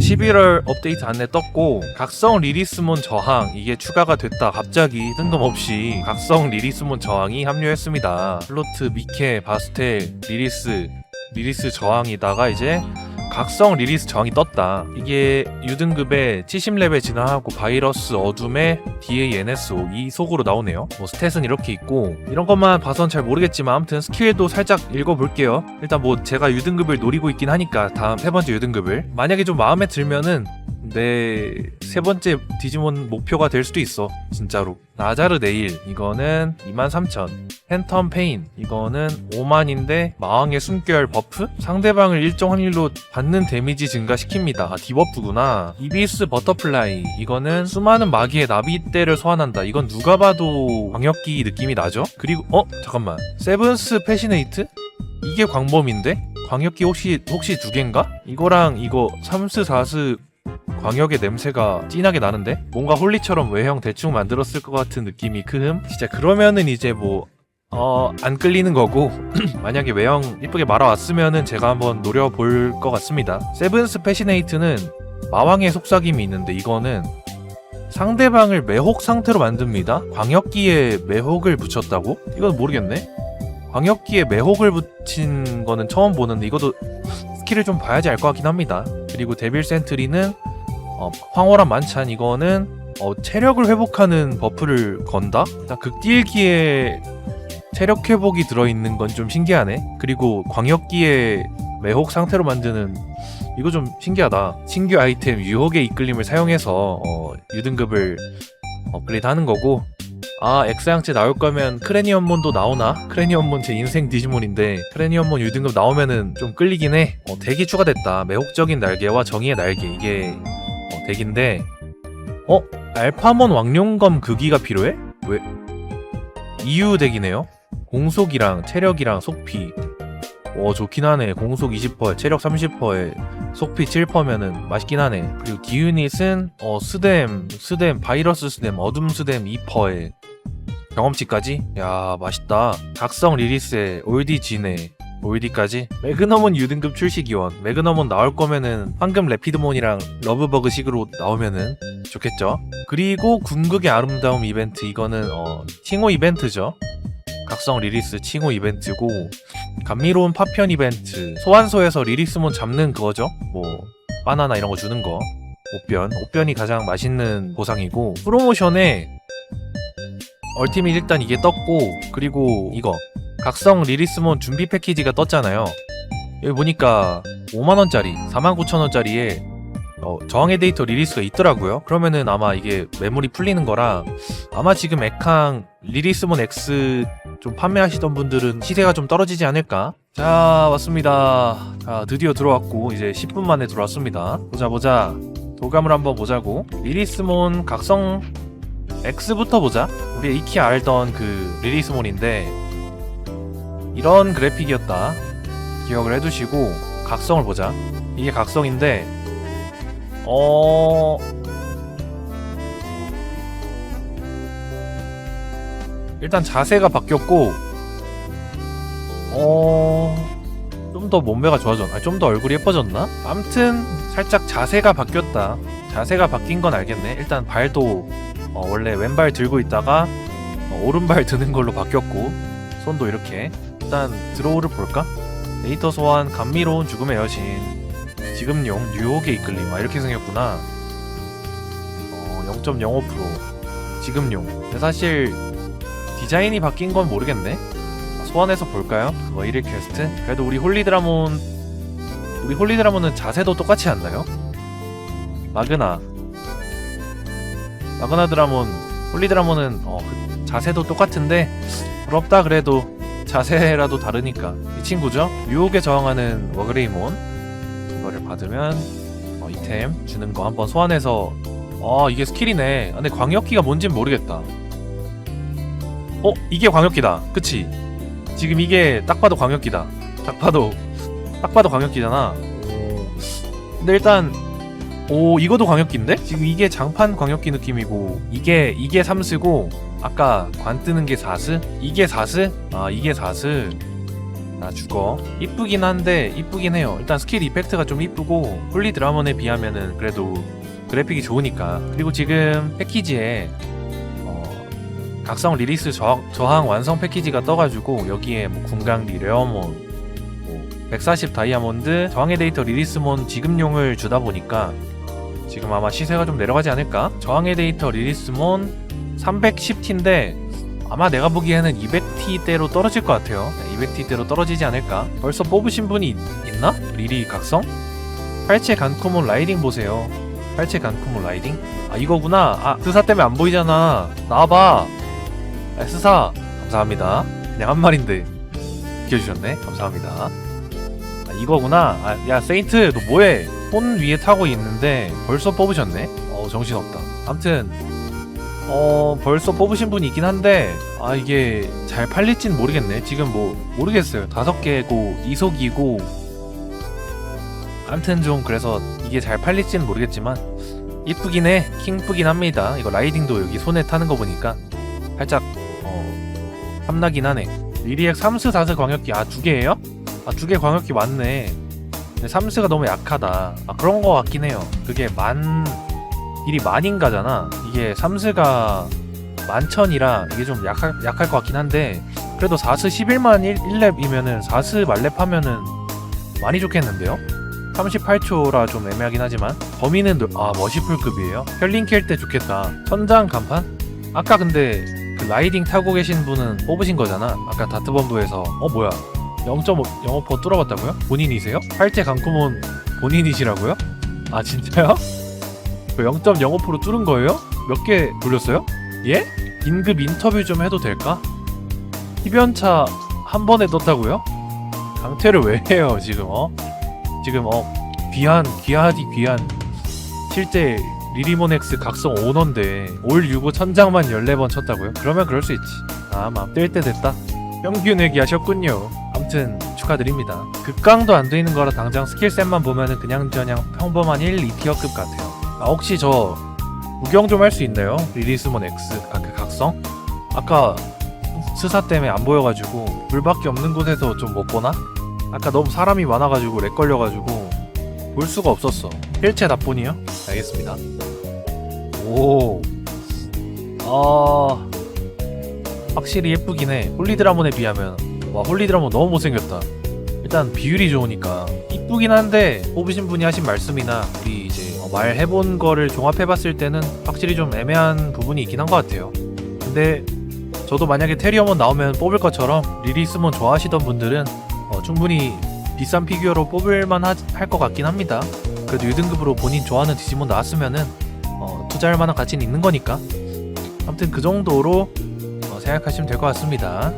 일단은 11월 업데이트 안내 떴고 각성 리리스몬 저항 이게 추가가 됐다. 갑자기 뜬금없이 각성 리리스몬 저항이 합류했습니다. 플로트 미케 바스텔 리리스 리리스 저항이다가 이제 각성 리리스 저항이 떴다. 이게 유등급에 70레벨 진화하고 바이러스 어둠의 DANSO 이 속으로 나오네요. 뭐 스탯은 이렇게 있고 이런 것만 봐선 잘 모르겠지만 아무튼 스킬도 살짝 읽어볼게요. 일단 뭐 제가 유등급을 노리고 있긴 하니까 다음 세 번째 유등급을 만약에 좀 마음에 들면은 내 세 번째 디지몬 목표가 될 수도 있어 진짜로 나자르 네일 이거는 23,000 팬텀 페인 이거는 5만인데 마왕의 숨결 버프? 상대방을 일정 확률로 받는 데미지 증가시킵니다 아 디버프구나 이비스 버터플라이 이거는 수많은 마기의 나비떼를 소환한다 이건 누가 봐도 광역기 느낌이 나죠? 그리고 어? 잠깐만 세븐스 패시네이트? 이게 광범인데? 광역기 혹시 혹시 두 개인가? 이거랑 이거 3스 4스 광역의 냄새가 진하게 나는데 뭔가 홀리처럼 외형 대충 만들었을 것 같은 느낌이 크흠 진짜 그러면은 이제 뭐 어, 안 끌리는 거고, 만약에 외형 이쁘게 말아왔으면은 제가 한번 노려볼 것 같습니다. 세븐스 패시네이트는 마왕의 속삭임이 있는데, 이거는 상대방을 매혹 상태로 만듭니다. 광역기에 매혹을 붙였다고? 이건 모르겠네. 광역기에 매혹을 붙인 거는 처음 보는데, 이것도 스킬을 좀 봐야지 알 것 같긴 합니다. 그리고 데빌 센트리는 어, 황홀한 만찬 이거는 어, 체력을 회복하는 버프를 건다? 극딜기에 체력 회복이 들어있는 건 좀 신기하네. 그리고 광역기에 매혹 상태로 만드는 이거 좀 신기하다. 신규 아이템 유혹의 이끌림을 사용해서 어, 유등급을 업그레이드 하는 거고 아 엑스양체 나올 거면 크레니언몬도 나오나? 크레니언몬 제 인생 디지몬인데 크레니언몬 유등급 나오면은 좀 끌리긴 해. 어, 덱이 추가됐다. 매혹적인 날개와 정의의 날개 이게 어, 덱인데 어? 알파몬 왕룡검 극기가 필요해? 왜? 이유 덱이네요? 공속이랑 체력이랑 속피 어 좋긴 하네 공속 20% 체력 30%에 속피 7%면은 맛있긴 하네 그리고 디유닛은 어 스뎀 스뎀 바이러스 스뎀 어둠 스뎀 2%에 경험치까지? 야 맛있다 각성 리리스에 올디 진에 5위까지? 매그넘은 유등급 출시 기원. 매그넘은 나올 거면은 황금 레피드몬이랑 러브버그식으로 나오면은 좋겠죠? 그리고 궁극의 아름다움 이벤트 이거는 어, 칭호 이벤트죠? 각성 리리스 칭호 이벤트고 감미로운 파편 이벤트. 소환소에서 리리스몬 잡는 그거죠? 뭐 바나나 이런 거 주는 거. 옥변. 옥변이 가장 맛있는 보상이고 프로모션에 얼티밋 일단 이게 떴고 그리고 이거. 각성 리리스몬 준비 패키지가 떴잖아요. 여기 보니까 5만원짜리 49,000원짜리에 어, 저항의 데이터 리리스가 있더라고요. 그러면은 아마 이게 매물이 풀리는 거라 아마 지금 에캉 리리스몬 X 좀 판매하시던 분들은 시세가 좀 떨어지지 않을까? 자 왔습니다. 자 드디어 들어왔고 이제 10분 만에 들어왔습니다. 보자 보자 도감을 한번 보자고 리리스몬 각성 X부터 보자. 우리 익히 알던 그 리리스몬인데 이런 그래픽이었다. 기억을 해두시고 각성을 보자. 이게 각성인데 어 일단 자세가 바뀌었고 어 좀 더 몸매가 좋아졌나? 좀 더 얼굴이 예뻐졌나? 암튼 살짝 자세가 바뀌었다. 자세가 바뀐 건 알겠네. 일단 발도 어, 원래 왼발 들고 있다가 어, 오른발 드는 걸로 바뀌었고 손도 이렇게 일단 드로우를 볼까? 데이터 소환 감미로운 죽음의 여신. 지금용 뉴욕에 이끌림. 아 이렇게 생겼구나. 어, 0.05% 지금용 사실 디자인이 바뀐 건 모르겠네. 소환해서 볼까요? 그거 1일 퀘스트? 그래도 우리 홀리드라몬 우리 홀리드라몬은 자세도 똑같이 않나요? 마그나. 마그나 드라몬. 홀리드라몬은 어, 그 자세도 똑같은데 부럽다 그래도 자세라도 다르니까. 이 친구죠? 유혹에 저항하는 워그레이몬. 이거를 받으면 어, 이템 주는 거 한번 소환해서. 아 이게 스킬이네. 아, 근데 광역기가 뭔진 모르겠다. 어 이게 광역기다. 그치? 지금 이게 딱 봐도 광역기다. 딱 봐도 딱 봐도 광역기잖아. 오. 근데 일단 오 이거도 광역기인데? 지금 이게 장판 광역기 느낌이고 이게 이게 삼스고 아까 관 뜨는 게 사스 이게 사스 아 이게 사스 나 죽어. 이쁘긴 한데 이쁘긴 해요. 일단 스킬 이펙트가 좀 이쁘고 홀리 드라몬에 비하면은 그래도 그래픽이 좋으니까. 그리고 지금 패키지에 어, 각성 리리스 저, 저항 완성 패키지가 떠가지고 여기에 뭐 군강리 레어몬 뭐 140 다이아몬드 저항의 데이터 리리스몬 지급용을 주다 보니까 지금 아마 시세가 좀 내려가지 않을까? 저항의 데이터 리리스몬 310T인데 아마 내가 보기에는 200T대로 떨어질 것 같아요. 200T대로 떨어지지 않을까? 벌써 뽑으신 분이 있, 나 리리 각성? 팔체 간쿠몬 라이딩 보세요. 팔체 간쿠몬 라이딩? 아 이거구나. 아 스사 때문에 안 보이잖아. 나와봐. 아, 스사 감사합니다. 그냥 한 말인데 비켜주셨네. 감사합니다. 아 이거구나. 아, 야 세인트 너 뭐해? 손 위에 타고 있는데 벌써 뽑으셨네. 어 정신없다. 암튼 어 벌써 뽑으신 분이 있긴 한데 아 이게 잘 팔릴진 모르겠네. 지금 뭐 모르겠어요. 다섯 개고 이속이고. 암튼 좀 그래서 이게 잘 팔릴진 모르겠지만 이쁘긴 해. 킹쁘긴 합니다. 이거 라이딩도 여기 손에 타는 거 보니까. 살짝 어 탐나긴 하네. 리리액 3스 4스 광역기 아 두 개예요? 아 두 개 광역기 맞네. 근데 3스가 너무 약하다. 아 그런 거 같긴 해요. 그게 만 딜이 만인가잖아. 이게 삼스가 만천이라 이게 좀 약할, 약할 것 같긴 한데 그래도 4스 11만 1, 1렙이면은 4스 말렙 하면은 많이 좋겠는데요? 38초라 좀 애매하긴 하지만 범위는 노- 아 머시풀급이에요? 혈링 캘때 좋겠다 천장 간판? 아까 근데 그 라이딩 타고 계신 분은 뽑으신 거잖아 아까 다트본부에서 어 뭐야 0.05% 뚫어봤다고요? 본인이세요? 팔째 강쿠몬 본인이시라고요? 아 진짜요? 그0.05% 뚫은 거예요? 몇 개 돌렸어요? 예? 긴급 인터뷰 좀 해도 될까? 흡연차 한 번에 떴다고요? 강퇴를 왜 해요 지금 어? 지금 어 귀한 귀하디 귀한 실제 리리모넥스 각성 오너인데 올 유고 천장만 14번 쳤다고요? 그러면 그럴 수 있지 아마 뜰때 됐다 평균 회기하셨군요 암튼 축하드립니다 극강도 안 되는 거라 당장 스킬셋만 보면은 그냥 저냥 평범한 1, 2티어급 같아요 아 혹시 저 구경 좀 할 수 있나요? 리리스몬 X. 아 그 각성? 아까 스사 때문에 안 보여가지고 불밖에 없는 곳에서 좀못 보나? 아까 너무 사람이 많아가지고 렉 걸려가지고 볼 수가 없었어. 일체 답본이요? 알겠습니다. 오. 아... 확실히 예쁘긴 해. 홀리드라몬에 비하면. 와 홀리드라몬 너무 못생겼다. 일단 비율이 좋으니까. 이쁘긴 한데 뽑으신 분이 하신 말씀이나 우리 이제 어, 말해본 거를 종합해봤을 때는 확실히 좀 애매한 부분이 있긴 한 것 같아요. 근데 저도 만약에 테리어몬 나오면 뽑을 것처럼 리리스몬 좋아하시던 분들은 어, 충분히 비싼 피규어로 뽑을만 할 것 같긴 합니다. 그래도 1등급으로 본인 좋아하는 디지몬 나왔으면은 어, 투자할 만한 가치는 있는 거니까. 아무튼 그 정도로 어, 생각하시면 될 것 같습니다.